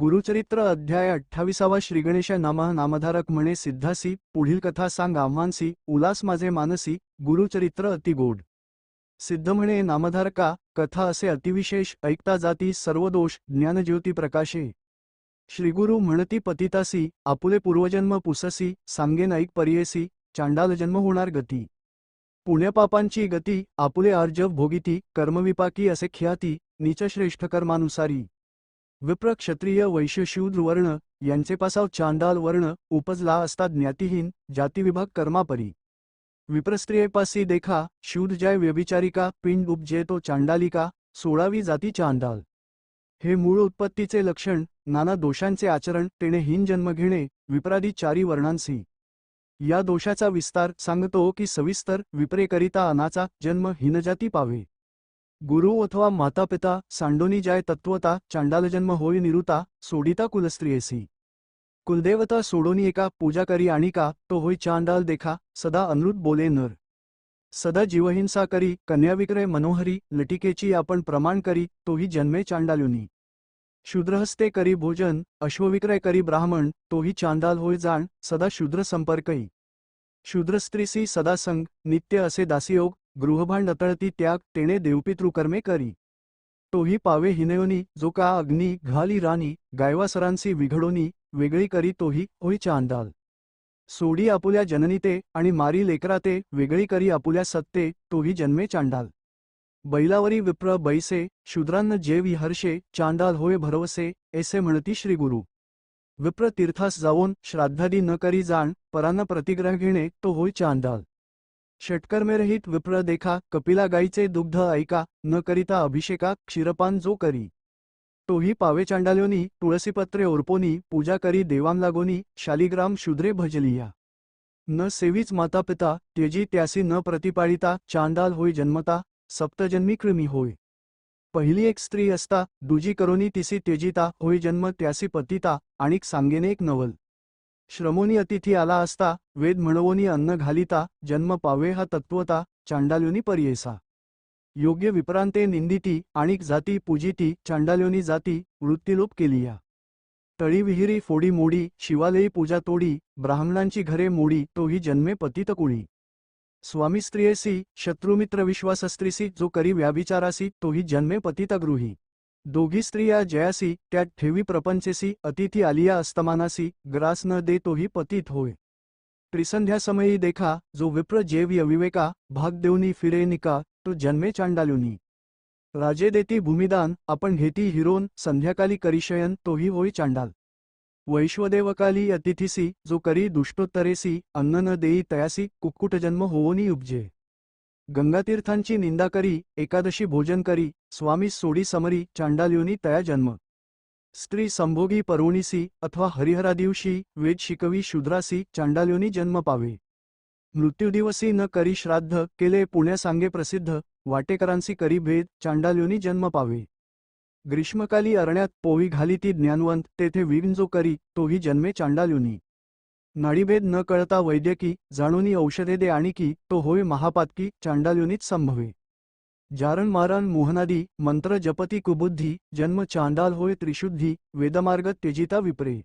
गुरुचरित्र अध्याय अठ्ठावीसावा श्रीगणेशा नामः नामधारक म्हणे सिद्धासी पुढील कथा सांग आव्हानसी उलास माझे मानसी गुरुचरित्र अतिगोड सिद्ध म्हणे नामधारका कथा असे अतिविशेष ऐकता जाती सर्व दोष ज्ञानज्योती प्रकाशे. श्रीगुरु म्हणती पतितासी आपुले पूर्वजन्म पुससी सांगेन ऐक पर्येसी चांडाल जन्म होणार गती. पुण्यपापांची गती आपुले आर्जव भोगिती कर्मविपाकी असे ख्याती नीचश्रेष्ठ कर्मानुसारी. विप्र क्षत्रिय वैश्य शूद्र वर्ण यांचे पासाव चांडाल वर्ण उपजला असता ज्ञातिहीन जातिविभाग कर्मापरी. विप्रस्त्रियेपासी देखा शूद जय व्यभिचारिका पिंड उपजे तो चांडालिका सोळावी जाती चांडाल. हे मूळ उत्पत्तीचे लक्षण नाना दोषांचे आचरण तेणे हीन जन्म घेणे विपराधी चारी वर्णांसी. या दोषाचा विस्तार सांगतो की सविस्तर विपरेकरिता अनाचा जन्म हीनजाती पावे. गुरु अथवा माता पिता सांडोनी जाय तत्वता चांडालजन्म होय निरुता सोडिता कुलस्त्रियेसी. कुलदेवता सोडोनी एका पूजा करी आणि का तो होय चांडाल देखा सदा अनृत बोले नर. सदा जीवहिंसा करी कन्याविक्रय मनोहरी लटिकेची आपण प्रमाण करी तोही जन्मे चांडालुनी शूद्रहस्ते करी भोजन अश्वविक्रय करी ब्राह्मण तोही चांडाल होय जाण सदा शूद्र संपर्कई. शूद्रस्त्रीसी सदा संग नित्य असे दासियोग गृहभांड अतळती त्याग तेणे देवपितृकर्मे करी. तोही पावे हिनयोनी जो का अग्नी घाली राणी गायवासरांसी विघडोनी वेगळी करी तोही होई चांदाल. सोडी आपुल्या जननीते आणि मारी लेकराते वेगळी करी आपुल्या सत्ते तोही जन्मे चांडाल. बैलावरी विप्र बैसे शूद्रांना जे विहर्षे चांडाल होय भरवसे ऐसे म्हणती श्रीगुरु. विप्र तीर्थास जाऊन श्राद्धादी न करी जाण परांना प्रतिग्रह घेणे तो होय चांदाल. षटकर्मेरहित विप्र देखा कपिला गाईचे दुग्ध ऐका न करिता अभिषेका क्षीरपान जो करी. तोही पावे चांडाल्योनी तुळसीपत्रे ओरपोनी पूजा करी देवां लागोनी शालिग्राम शूद्रे भजलिया. न सेवीच माता पिता त्यजी त्यासी न प्रतिपाळिता चांडाल होय जन्मता सप्तजन्मी कृमी होय. पहिली एक स्त्री असता दुजी करोनी तिसी त्यजिता होय जन्म त्यासी पतिता आणिक सांगेने एक नवल. श्रमोनी अतिथी आला असता वेद म्हणवोनी अन्न घालिता जन्म पावे हा तत्वता चांडाल्योनी पर्येसा. योग्य विपरांते निंदिती आणिक जाती पूजिती चांडाल्योनी जाती वृत्तिलोप केलीया. तळी विहिरी फोडी मोडी शिवालयी पूजा तोडी ब्राह्मणांची घरे मोडी तोही जन्मे पतित कुळी. स्वामी स्त्रियेसी शत्रुमित्र विश्वासस्त्रीसी जो करी व्याभिचारासी तोही जन्मे पतितगृही दोघी स्त्रिया जयासी त्यात ठेवी प्रपंचेसी अतिथी आलिया अस्तमानासी ग्रास न दे तोही पतित होय. त्रिसंध्यासमयी देखा जो विप्र जेव्य विवेका भाग देऊनी फिरे निका तो जन्मे चांडालुनी. राजे देती भूमिदान आपण घेती हिरोन संध्याकाली करिशयन तोही होय चांडाल. वैश्वदेवकाली अतिथीसी जो करी दुष्टोत्तरेसी अन्न न देई तयासी कुक्कुटजन्म होवोनी उपजे. गंगातीर्थांची निंदा करी एकादशी भोजन करी स्वामी सोडी समरी चांडाल्युनी तया जन्म. स्त्री संभोगी परुणीसी अथवा हरिहरादिवशी वेद शिकवी शूद्रासी चांडाल्योनी जन्म पावे. मृत्यूदिवसी न करी श्राद्ध केले पुण्यासांगे प्रसिद्ध वाटेकरांसी करी भेद चांडाल्योनी जन्म पावे. ग्रीष्मकाली अरण्यात पोवी घाली ती ज्ञानवंत तेथे विघ्न जो करी तोही जन्मे चांडाल्युनी. नाडीभेद न कळता वैद्यकी जाणूनी औषधे दे आणिकी तो होय महापातकी चांडाल्योनीच संभवे. जारण मारण मोहनादी मंत्र जपती कुबुद्धी जन्म चांडाल होय त्रिशुद्धी वेदमार्ग त्यजिता विपरे.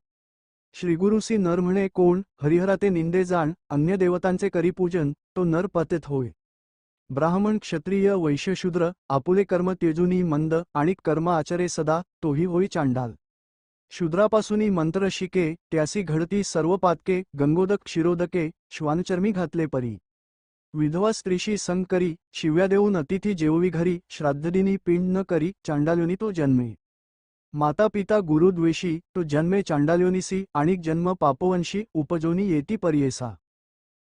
श्रीगुरुसी नर म्हणे कोण हरिहराते निंदे जाण अन्य देवतांचे करी पूजन तो नर पतेत होय. ब्राह्मण क्षत्रिय वैश्यशूद्र आपुले कर्म तेजुनी मंद आणि कर्म आचरे सदा तोही होई चांडाल. शूद्रापासूनी मंत्र शिके त्यासी घडती सर्व पातके गंगोदक शिरोदके श्वानचर्मी घातले परी. विधवा स्त्रीशी संग करी शिव्या देऊन अतिथी जेववी घरी श्राद्धदिनी पिंड न करी चांडाल्योनी तो जन्मे. माता पिता गुरुद्वेषी तो जन्मे चांडाल्योनीसी आणिक जन्म पापवंशी उपजोनी येती पर्येसा.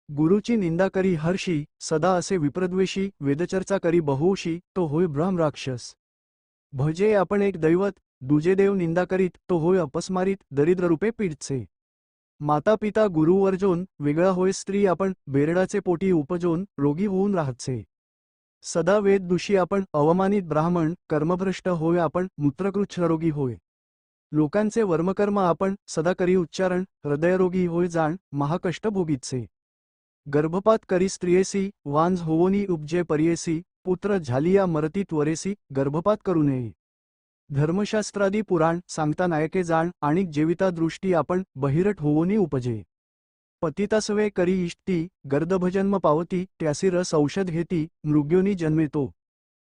गुरुची निंदा करी हर्षी सदा असे विप्रद्वेषी वेदचर्चा करी बहुशी तो होय ब्रह्म राक्षस भजे आपण एक दैवत दुजे देव निंदा करीत तो होय अपस्मारीत दरिद्ररूपे पीडचे माता पिता गुरु वर्जोन वेगळा होय स्त्री आपण बेरडाचे पोटी उपजोन रोगी होऊन राहतसे. सदा वेद दुषी आपण अवमानित ब्राह्मण कर्मभ्रष्ट होय आपण मूत्रकृच्छरोगी होय. लोकांचे वर्मकर्म आपण सदा करी उच्चारण हृदयरोगी होय जाण महाकष्ट भोगीतसे. गर्भपात करी स्त्रियेसी वांज होवोनी उपजे पर्येसी पुत्र झालिया मरती त्वरेसी गर्भपात करू नये. धर्मशास्त्रादी पुराण सांगता नायके जाण आणि जेविता दृष्टी आपण बहिरट होवोनी उपजे. पतितासवे करी इष्टी गर्दभजन्म पावती त्यासी रस औषध घेती मृग्योनी जन्मेतो.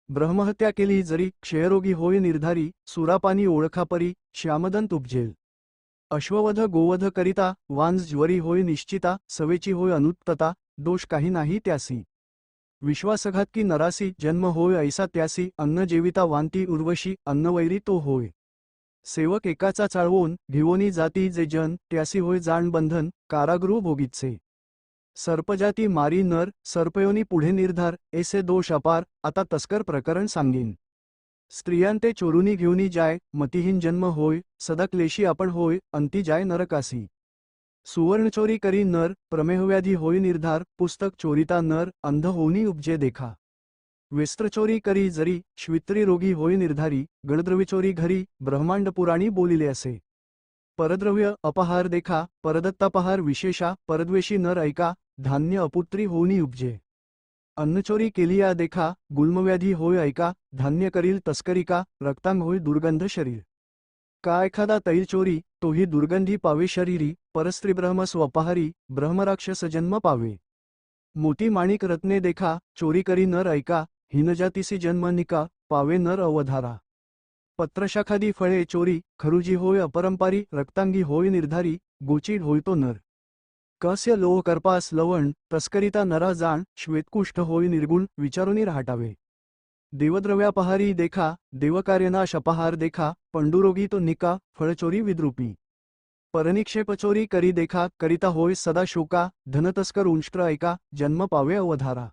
ब्रह्महत्या केली जरी क्षयरोगी होय निर्धारी सुरापानी ओळखापरी श्यामदंत उपजेल. अश्ववध गोवध करिता वांज ज्वरी होय निश्चिता सवेची होय अनुत्तता दोष काही नाही त्यासी. विश्वासघात की नरासी जन्म होय ऐसा त्यासी अन्न जीविता वांती उर्वशी अन्नवैरी तो होय. सेवक एकाचा चाळवून घेवोनी जाती जे जन त्यासी होय जाण बंधन कारागृह भोगीतसे सर्पजाती मारी नर सर्पयोनी पुढे निर्धार एसे दोष अपार आता तस्कर प्रकरण सांगीन. स्त्रियांते चोरुनी घेऊनी जाय मतिहीन जन्म होय सदाक्लेशी आपण होय अंती जाय नरकासी. सुवर्णचोरी करी नर प्रमेहव्याधी होई निर्धार पुस्तक चोरिता नर अंध होऊनी उपजे देखा. वेस्त्रचोरी करी जरी श्वित्री रोगी होई निर्धारी गणद्रविचोरी घरी ब्रह्मांड पुराणी बोलिले असे. परद्रव्य अपहार देखा परदत्तापहार विशेषा परद्वेषी नर ऐका धान्य अपुत्री होऊनी उपजे. अन्नचोरी केलिया देखा गुल्मव्याधी होय ऐका धान्य करील तस्करिका रक्तांग होय दुर्गंध शरीर. का एखादा तैलचोरी तोही दुर्गंधी पावे शरीरी परस्त्री ब्रह्म स्वपहारी ब्रह्मराक्षस जन्म पावे. मोती माणिक रत्ने देखा चोरी करी नर ऐका हिनजातीसी जन्म निका पावे नर अवधारा. पत्रशाखादी फळे चोरी खरुजी होय अपरंपारी रक्तांगी होय निर्धारी गोचीड होय तो नर. कस्य लोह कर्पास लवण तस्करिता नरा जाण श्वेतकुष्ठ होय निर्गुण विचारुनी राहटावे. देवद्रव्यापहारी देखा देवकार्यनाश अपहार देखा पंडुरोगी तो निका फळचोरी विद्रुपी. परनिक्षेपचोरी करी देखा करिता होय सदा शोका धनतस्कर उंष्ट्र ऐका जन्म पावे अवधारा.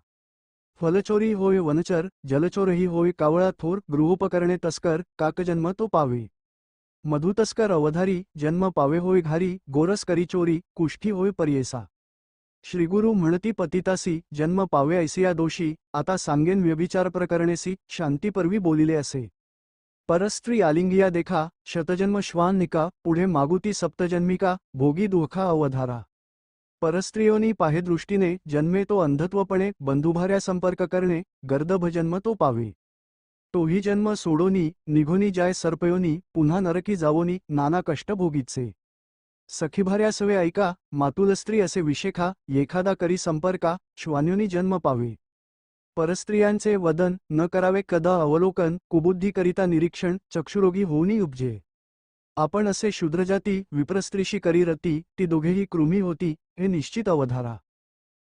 फलचोरी होय वनचर जलचोरही होय कावळा थोर गृहोपकरणे तस्कर काकजन्म तो पावे. मधुतस्कर अवधारी जन्म पावे होय घारी गोरस करी चोरी कुष्ठी होय पर्येसा. श्रीगुरु म्हणती पतितासी जन्म पावे ऐसिया दोषी आता सांगेन व्यभिचार प्रकरणेसी शांतीपर्वी बोलिले असे. परस्त्री आलिंगिया देखा शतजन्म श्वान निका पुढे मागुती सप्तजन्मिका भोगी दुःखा अवधारा. परस्त्रियोनी पाहे दृष्टीने जन्मे तो अंधत्वपणे बंधुभार्या संपर्क करणे गर्दभजन्म तो पावे. तोही जन्म सोडोनी निघोनी जाय सर्पयोनी पुन्हा नरकी जावोनी नाना कष्ट भोगीचे. सखीभार्यासवे ऐका मातुलस्त्री असे विशेखा एखादा करी संपर्का श्वान्युनी जन्म पावे. परस्त्रियांचे वदन न करावे कदा अवलोकन कुबुद्धीकरिता निरीक्षण चक्षुरोगी होऊनी उपजे. आपण असे शूद्रजाती विप्रस्त्रीशी करी रती ती दोघेही कृमी होती हे निश्चित अवधारा.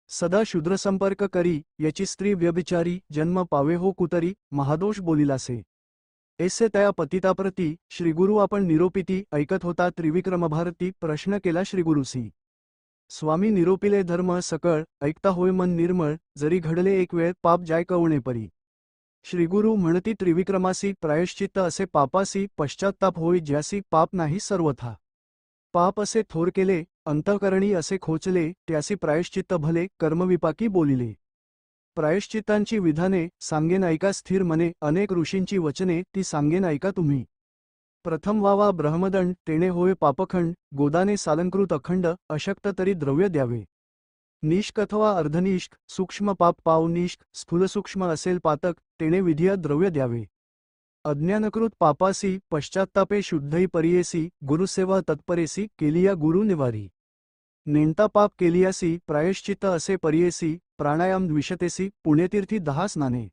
सदा शूद्रसंपर्क करी याची स्त्री व्यभिचारी जन्म पावे हो कुतरी महादोष बोलिलासे. एसे तया पतिताप्रती श्रीगुरु आपण निरोपिती ऐकत होता त्रिविक्रम भारती प्रश्न केला श्रीगुरुसी. स्वामी निरोपिले धर्म सकळ ऐकता होय मन निर्मळ जरी घडले एक वेळ पाप जाय कवणे परी. श्रीगुरु म्हणती त्रिविक्रमासी प्रायश्चित्त असे पापासी पश्चात्ताप होई ज्यासी पाप नाही सर्वथा. पाप असे थोर केले अंतःकरणी असे खोचले त्यासी प्रायश्चित्त भले कर्मविपाकी बोलिले. प्रायश्चित्तांची विधाने सांगेन ऐका स्थिर मने अनेक ऋषींची वचने ती सांगेन ऐका तुम्ही. प्रथम वावा ब्रह्मदंड तेणे होय पापखंड गोदाने सालंकृत अखंड अशक्त तरी द्रव्य द्यावे. निष्कथवा अर्धनिष्क सूक्ष्म पाप पावनिष्क स्थूलसूक्ष्म असेल पातक तेणे विधिय द्रव्य द्यावे. अज्ञानकृत पापासी पश्चात्तापे शुद्धई परियेसी गुरुसेवा तत्परेसी केलिया गुरु निवारी. नेणता पाप केलियासी प्रायश्चित्त असे परियेसी प्राणायाम द्विशतेसी पुण्यतीर्थी दहा स्नाने.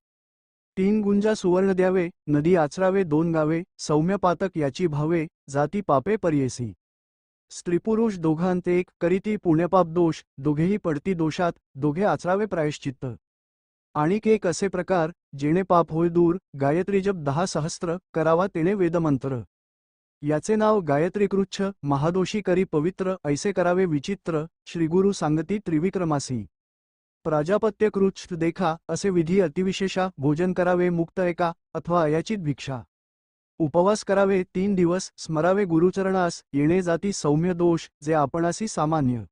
तीन गुंजा सुवर्ण द्यावे नदी आचरावे दोन गावे सौम्य पातक याची भावे जाती पापे पर्येसी. स्त्रीपुरुष दोघांते एक करीती पुण्यपाप दोष दोघेही पडती दोषात दोघे आचरावे प्रायश्चित्त. आणिक एक असे प्रकार जेणे पाप होय दूर गायत्री जप दहा सहस्त्र करावा तेणे वेदमंत्र. याचे नाव गायत्री कृच्छ महादोषी करी पवित्र ऐसे करावे विचित्र श्रीगुरु सांगती त्रिविक्रमासी. प्राजापत्यकृच्छ देखा असे विधी अतिविशेषा भोजन करावे मुक्त एका अथवा अयाचित भिक्षा. उपवास करावे तीन दिवस स्मरावे गुरुचरणास येणे जाती सौम्य दोष जे आपणासी सामान्य.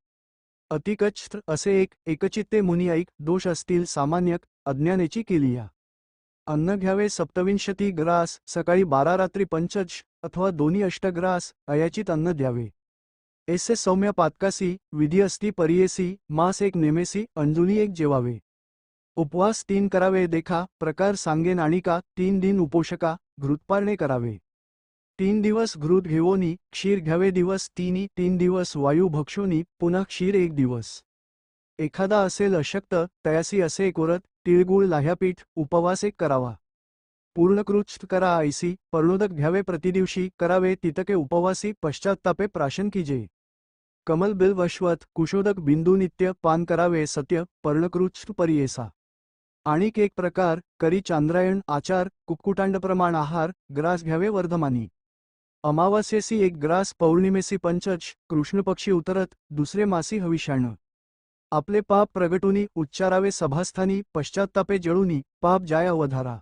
अतिकच्छ असे एक एकचित्ते मुनी ऐक दोष असतील सामान्यक अज्ञानेची केलिया. अन्न घ्यावे सप्तविंशती ग्रास सकाळी बारा रात्री पंचज अथवा दोन्ही अष्टग्रास अयाचित अन्न द्यावे. एसे सौम्य पातकासी विधी असती परियेसी मास एक नेमेसी अंजुनी एक जेवावे. उपवास तीन करावे देखा प्रकार सांगे नाणिका तीन दिन उपोषका घृतपारणे करावे. तीन दिवस घृत घेवोनी क्षीर घ्यावे दिवस तिनी तीन दिवस वायू भक्षोनी पुन्हा क्षीर एक दिवस. एखादा असेल अशक्त तयासी असे एकोरत तिळगुळ लाह्यापीठ उपवास एक करावा. पूर्णकृत करा ऐसी पर्णोदक घ्यावे प्रतिदिवशी करावे तितके उपवासी पश्चात्तापे प्राशन कीजे कमल बिल वश्वत कुशोदक बिंदू नित्य पान करावे सत्य पर्णकृत परियेसा. आणिक एक प्रकार करी चांद्रायण आचार कुक्कुटांडप्रमाण आहार ग्रास घ्यावे वर्धमानी. अमावास्येसी एक ग्रास पौर्णिमेसी पंचच कृष्णपक्षी उतरत दुसरे मासी हविष्याण. आपले पाप प्रगटुनी उच्चारावे सभास्थानी पश्चात्तापे जळुनी पाप जाय अवधारा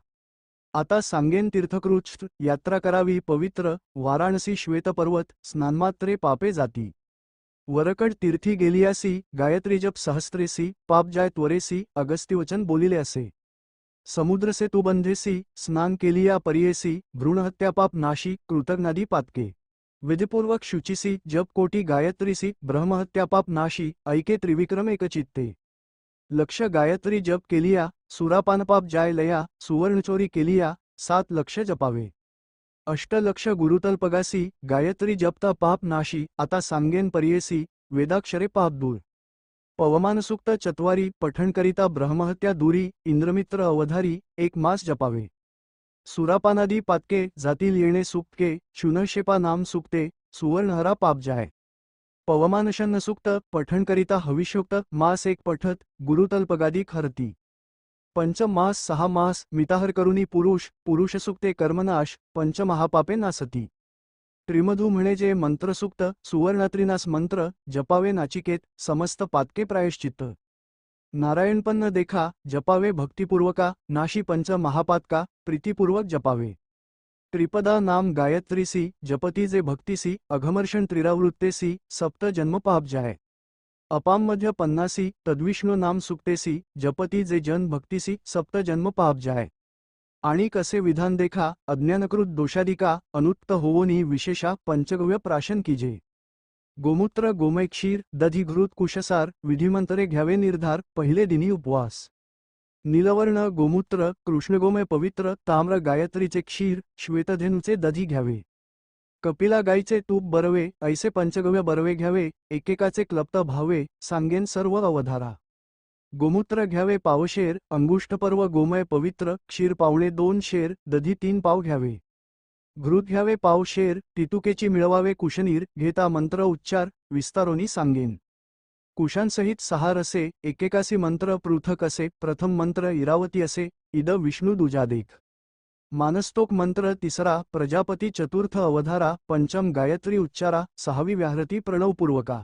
आता सांगेन तीर्थकृच यात्रा करावी पवित्र वाराणसी श्वेतपर्वत स्नानमात्रे पापे जाती. वरकड तीर्थी गेलियासी गायत्री जप सहस्त्रेसी पाप जाय त्वरेसी अगस्त्यवचन बोलिले असे. समुद्र से तू बंधेसी स्नान केलिया परियेसी भ्रूणहत्या पाप नाशी कृतज्ञादी पातके विधिपूर्वक शुचिसी जप कोटी गायत्रीसी ब्रह्महत्या पाप नाशी ऐके त्रिविक्रम एकचित्ते. लक्ष गायत्री जप केलिया सुरापानपाप जाय लया सुवर्णचोरी केलिया सात लक्ष जपावे. अष्टलक्ष गुरुतल्पगासी गायत्री जपता पाप नाशी आता सांगेन परियेसी वेदाक्षरे पाप दूर. पवमानसुक्त चत्वारी पठणकरिता ब्रह्महत्या दुरी इंद्रमित्र अवधारी एक मास जपावे. सुरापानादी पातके जातील येणे सुक्के शुनशेपा नाम सुक्ते सुवर्णहरा पाप जाय. पवमानशन्न सुक्त पठणकरिता हविष्युक्त मास एक पठत गुरुतल्पगादी खरती. पंचमास सहा मास मिताहर करुनी पुरुष पुरुषसुक्ते कर्मनाश पंच महापापे नासती. त्रिमधू म्हणे जे मंत्रसुक्त सुवर्णात्रिनास मंत्र जपावे नाचिकेत समस्त पातके प्रायश्चित्त. नारायणपन्न देखा जपावे भक्तिपूर्वका नाशी पंच महापातका प्रीतिपूर्वक जपावे. त्रिपदा नाम गायत्रीसी जपती जे भक्तीसी अघमर्षण त्रिरावृत्तेसी सप्त जन्म पाप जाय. अपाममध्य पन्नासी तद्विष्णू नाम सुक्तेसी जपती जे जन भक्तीसी सप्त जन्म पाप जाय. आणि कसे विधान देखा अज्ञानकृत दोषाधिका अनुत्त होवोनी विशेषा पंचगव्य प्राशन कीजे गोमूत्र गोमय क्षीर दधी घृत कुशसार विधिमंतरे घ्यावे निर्धार पहिले दिनी उपवास. नीलवर्ण गोमूत्र कृष्णगोमय पवित्र ताम्र गायत्रीचे क्षीर श्वेतधेनूचे दधी घ्यावे. कपिला गाईचे तूप बरवे ऐसे पंचगव्य बरवे घ्यावे एकेकाचे क्लप्त भावे सांगेन सर्व अवधारा. गोमूत्र घ्यावे पावशेर अंगुष्ठपर्व गोमय पवित्र क्षीर पावणे दोन शेर दधी तीन पाव घ्यावे. घृत घ्यावे पाव शेर टितुकेची मिळवावे कुशनीर घेता मंत्र उच्चार विस्तारोनी सांगेन. कुशांसहित सहा रसे एकेकासी मंत्र पृथक असे प्रथम मंत्र इरावती असे इद विष्णू दुजादेख मानस्तोक मंत्र तिसरा प्रजापती चतुर्थ अवधारा पंचम गायत्री उच्चारा सहावी व्याहृती प्रणवपूर्वका.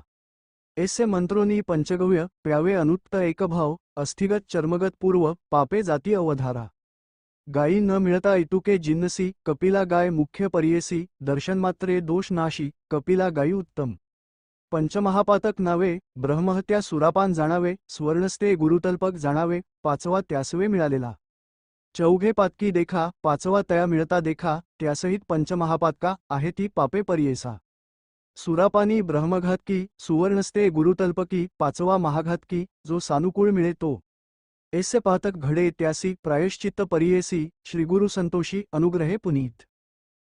एसे मंत्रोनी पंचगव्य प्यावे अनुत्त एकभाव अस्थिगत चर्मगत पूर्व पापे जाती अवधारा. गायी न मिळता इतुके जिन्नसी कपिला गाय मुख्य परियेसी दर्शनमात्रे दोष नाशी कपिला गायी उत्तम. पंचमहापातक नावे ब्रह्महत्या सुरापान जाणावे स्वर्णस्ते गुरुतल्पक जाणावे पाचवा त्यासवे मिळालेला. चौघे पातकी देखा पाचवा तया मिळता देखा त्यासहित पंचमहापातका आहे ती पापे परियेसा. सुरापानी ब्रह्मघातकी सुवर्णस्ते गुरुतल्पकी पाचवा महाघातकी जो सानुकूळ मिळे तो. एस्य पातक घडे त्यासी प्रायश्चित्त परियेसी श्रीगुरु संतोषी अनुग्रहे पुनीत.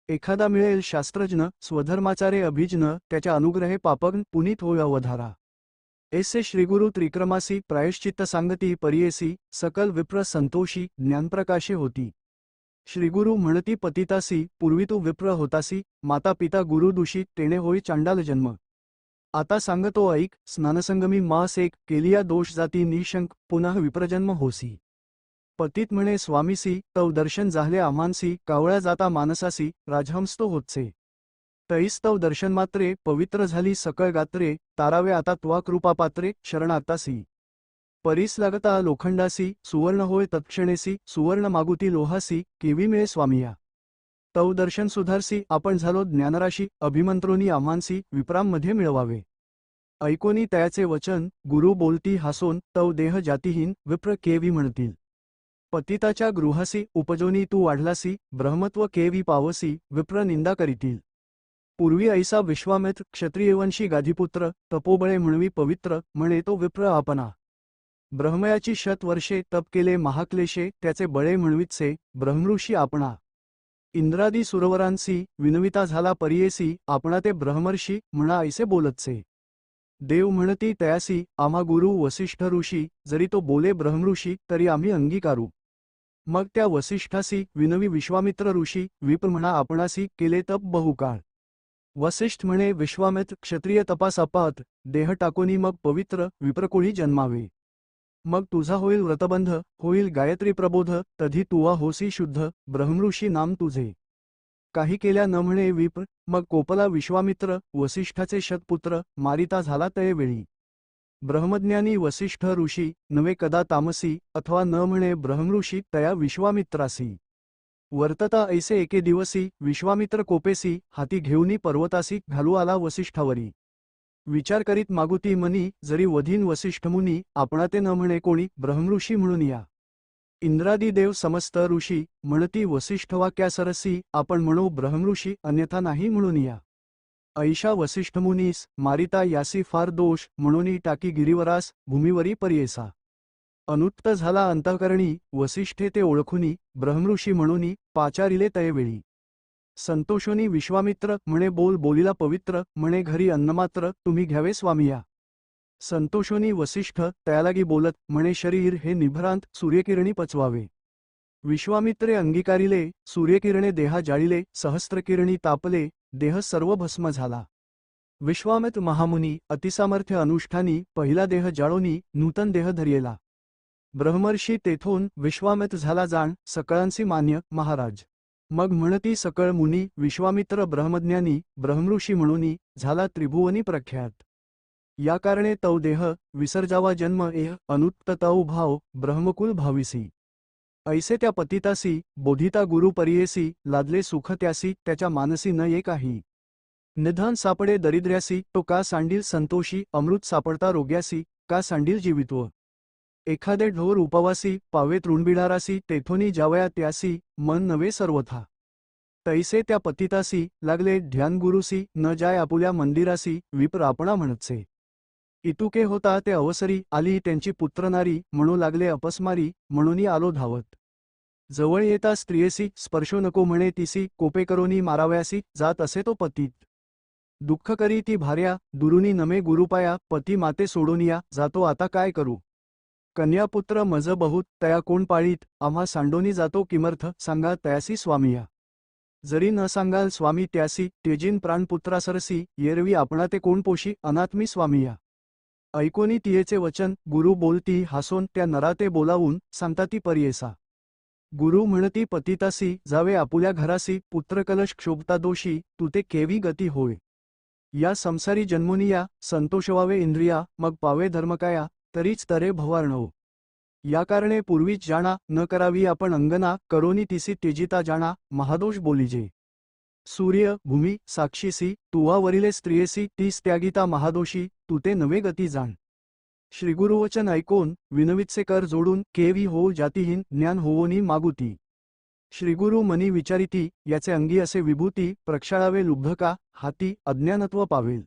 एखादा मिळेल शास्त्रज्ञ स्वधर्माचारे अभिज्ञ त्याच्या अनुग्रहे पापग्न पुनीत होय अवधारा. एसे श्रीगुरु त्रिक्रमासी प्रायश्चित्त सांगती परियेसी सकल विप्र संतोषी ज्ञानप्रकाशे होती. श्रीगुरु म्हणती पतितासी पूर्वी तू विप्र होतासी माता पिता गुरु तेणे होई चांडाल जन्म. आता सांगतो ऐक स्नानसंगमी मास एक केलिया दोष जाती निशंक पुनः विप्रजन्म होसी. पतित म्हणे स्वामीसी तव दर्शन झाले आम्हांसी कावळ्या जाता मानसासी राजहंस्तो होतसे. तैस्तव दर्शन मात्रे पवित्र झाली सकळ गात्रे तारावे आता त्वा कृपापात्रे शरणातासी परीस लागता लोखंडासी सुवर्ण होय तत्क्षणेसी सुवर्ण मागुती लोहासी केवी मिळे स्वामिया. तव दर्शन सुधारसी आपण झालो ज्ञानराशी अभिमंत्रोनी आव्हानसी विप्रांमध्ये मिळवावे. ऐकोनी तयाचे वचन गुरु बोलती हासोन तव देह जातीहीन विप्र केवी म्हणतील. पतिताच्या गृहासी उपजोनी तू वाढलासी ब्रह्मत्व केवी पावसी विप्र निंदा करीतील. पूर्वी ऐसा विश्वामित्र क्षत्रियवंशी गाधीपुत्र तपोबळे म्हणवी पवित्र म्हणे तो विप्र आपणा. ब्रह्मयाची शत वर्षे तप केले महाक्लेशे त्याचे बळे म्हणवीतसे ब्रह्मऋषी आपणा. इंद्रादी सुरवरांसी विनविता झाला परियेसी आपणा ते ब्रह्मर्षी म्हणा ऐसे बोलतसे. देव म्हणती तयासी आम्हा गुरु वसिष्ठ ऋषी जरी तो बोले ब्रह्मऋषी तरी आम्ही अंगीकारू. मग त्या वसिष्ठासी विनवी विश्वामित्र ऋषी विप्र म्हणा आपणासी केले तप बहुकाळ. वसिष्ठ म्हणे विश्वामित्र क्षत्रिय तपासापात देह टाकोनी मग पवित्र विप्रकुळी जन्मावे. मग तुझा होईल व्रतबंध होईल गायत्री प्रबोध तधी तुवा होसी शुद्ध ब्रह्मऋषी नाम तुझे. काही केल्या न म्हणे विप्र मग कोपला विश्वामित्र वसिष्ठाचे शतपुत्र मारिता झाला तये वेळी. ब्रह्मज्ञानी वसिष्ठ ऋषी नवे कदा तामसी अथवा न म्हणे ब्रह्मऋषी तया विश्वामित्रासी. वर्तता ऐसे एके दिवसी विश्वामित्र कोपेसी हाती घेऊनी पर्वतासी घालू आला वसिष्ठावरी. विचार करीत मागुती मनी जरी वधीन वसिष्ठमुनी आपणा ते न म्हणे कोणी ब्रह्मऋषी म्हणून या. इंद्रादी देव समस्त ऋषी म्हणती वसिष्ठ वाक्यासरसी आपण म्हणू ब्रह्मऋषी अन्यथा नाही म्हणून या. ऐशा वसिष्ठमुनीस मारिता यासी फार दोष म्हणून टाकी गिरीवरास भूमीवरी पर्येसा. अनुत्त झाला अंतःकरणी वसिष्ठे ते ओळखुनी ब्रह्मऋषी म्हणूनी पाचारिले तयवेळी. संतोषोनी विश्वामित्र म्हणे बोल बोलीला पवित्र म्हणे घरी अन्नमात्र तुम्ही घ्यावे स्वामिया. संतोषोनी वसिष्ठ तयालागी बोलत म्हणे शरीर हे निभ्रांत सूर्यकिरणी पचवावे. विश्वामित्रे अंगीकारिले सूर्यकिरणे देहा जाळिले सहस्त्रकिरणी तापले देह सर्व भस्म झाला. विश्वामित्र महामुनी अतिसामर्थ्य अनुष्ठानी पहिला देह जाळोनी नूतन देह धरियेला. ब्रह्मर्षी तेथून विश्वामित्र झाला जाण सकळांसी मान्य महाराज. मग म्हणती सकळ मुनी विश्वामित्र ब्रह्मज्ञानी ब्रह्मऋषी म्हणून झाला त्रिभुवनी प्रख्यात. या कारणे तौ देह विसर्जावा जन्म एह अनुत्त तौ भाव ब्रह्मकुल भाविसी. ऐसे त्या पतितासी बोधिता गुरु परियेसी लादले सुख त्यासी त्याच्या मानसी न ये काही. निधान सापडे दरिद्र्यासी तो का सांडील संतोषी अमृत सापडता रोग्यासी का सांडील जीवित्व? एखादे ढोर उपवासी पावे तृणबिडारासी तेथोनी जावया त्यासी मन नवे सर्वथा. तैसे त्या पतितासी लागले ध्यानगुरुसी न जाय आपुल्या मंदिरासी विप्र आपणा म्हणतसे. इतुके होता ते अवसरी आली त्यांची पुत्रनारी म्हणू लागले अपस्मारी म्हणूनी आलो धावत. जवळ येता स्त्रियेसी स्पर्शो नको म्हणे तिसी कोपे करोनी मारावयासी जात असे तो पतीत. दुःख करी ती भार्या दुरुनी नमे गुरुपाया पती माते सोडोनिया जातो आता काय करू? कन्यापुत्र मज बहुत तया कोण पाळीत आम्हा सांडोनी जातो किमर्थ सांगा तयासी स्वामीया. जरी न सांगाल स्वामी त्यासी तेजीन प्राणपुत्रासरसी येरवी आपणा ते कोण पोशी अनात्मी स्वामीया. ऐकोनी तियेचे वचन गुरु बोलती हासोन त्या नराते बोलावून सांगता ती पर्येसा. गुरु म्हणती पतितासी जावे आपुल्या घरासी पुत्रकलश क्षोभता दोषी तू ते केवी गती होय. या संसारी जन्मुनिया संतोषवावे इंद्रिया मग पावे धर्मकाया तरीच तरे भवार्णव. या कारणे पूर्वीच जाणा न करावी आपण अंगना करोनी तिसी तेजिता जाणा महादोष बोलीजे. सूर्य भूमी साक्षीसी तुवावरिले स्त्रियेसी ती त्यागिता महादोषी तू ते नवे गती जाण. श्रीगुरुवचन ऐकून विनवितसे कर जोडून केवी हो जातीहीन ज्ञान होवोनी मागुती. श्रीगुरु मनी विचारिती याचे अंगी असे विभूती प्रक्षाळावे लुब्धका हाती अज्ञानत्व पावेल.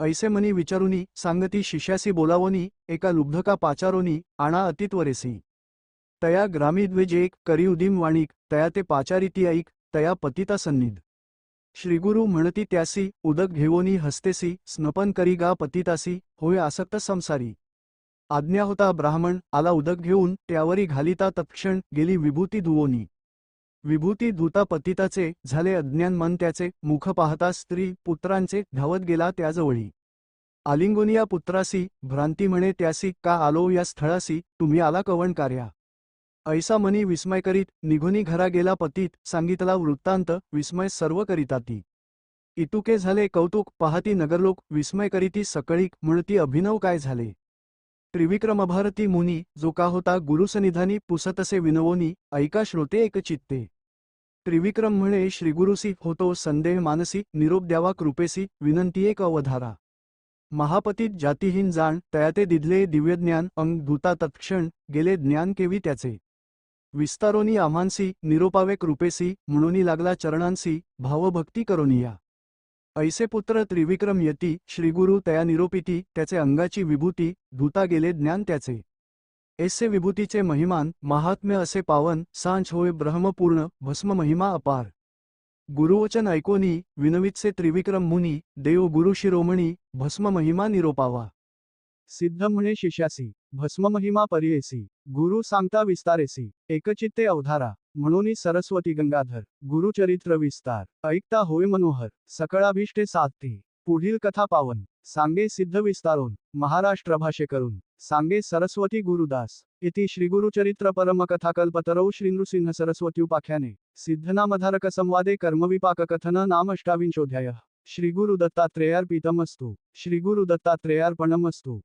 ऐसेमनी विचारुनी सांगती शिष्यासी बोलावोनी एका लुब्धका पाचारोनी आणा अतित्वरेसी तया ग्रामीद्विजेक करी उदीम वाणिक तया ते पाचारिती ऐक तया पतिता सन्निध. श्रीगुरु म्हणती त्यासी उदक घेवोनी हस्तेसी स्नपन करी गा पतितासी होय आसक्त संसारी. आज्ञा होता ब्राह्मण आला उदक घेऊन त्यावरी घालिता तत्क्षण गेली विभूती धुवोनी. विभूती धुता पतिताचे झाले अज्ञान मन त्याचे मुख पाहता स्त्री पुत्रांचे धावत गेला त्याजवळी. आलिंगोनिया पुत्रासी भ्रांती म्हणे त्यासी का आलो या स्थळासी तुम्ही आला कवण कार्या? ऐसा मनी विस्मय करीत निघुनी घरा गेला पतीत सांगितला वृत्तांत विस्मय सर्व करीताती. इतुके झाले कौतुक पाहती नगरलोक विस्मय करीती सकळीक म्हणती अभिनव काय झाले? त्रिविक्रमभारती मुनी जो का होता गुरुसनिधानी पुसतसे विनवोनी ऐका श्रोते एक चित्ते. त्रिविक्रम म्हणे श्रीगुरुसी होतो संदेह मानसी निरोप द्यावा कृपेसी विनंती एक अवधारा. महापतीत जातीहीन जाण तयाते दिधले दिव्यज्ञान अंग धुता तत्क्षण गेले ज्ञान केवी त्याचे. विस्तारोनी आम्हांसी निरोपावे कृपेसी म्हणूनी लागला चरणांसी भावभक्ती करोनिया ऐसे पुत्र त्रिविक्रम यती श्रीगुरु तया निरोपिती त्याचे अंगाची विभूती धुता गेले ज्ञान त्याचे. ऐसे विभूतीचे महिमान महात्म्य असे पावन सांच होय ब्रह्मपूर्ण भस्म महिमा अपार. गुरुवचन ऐकोनी विनवितसे त्रिविक्रम मुनी देव गुरु शिरोमणी भस्म महिमा निरोपावा. सिद्ध म्हणे शिष्यासी भस्म महिमा परियेसी गुरु सांगता विस्तारेसी एकचित्ते अवधारा म्हणून सरस्वती गंगाधर गुरुचरित्र विस्तार ऐकता होय मनोहर सकळाभिष्टे साधती. पुढील कथा पावन सांगे सिद्ध विस्तारून महाराष्ट्र भाषेकरून सांगे सरस्वती गुरुदास इति श्रीगुरुचरित्र परमकथाकल्पतरौ श्रीनृसिंह सरस्वती उपाख्याने सिद्धनामधारक संवादे कर्मविपाक कथन श्रीगुरुदत्तात्रेयार्पितमस्तु श्रीगुरुदत्तात्रेयार्पणमस्तु।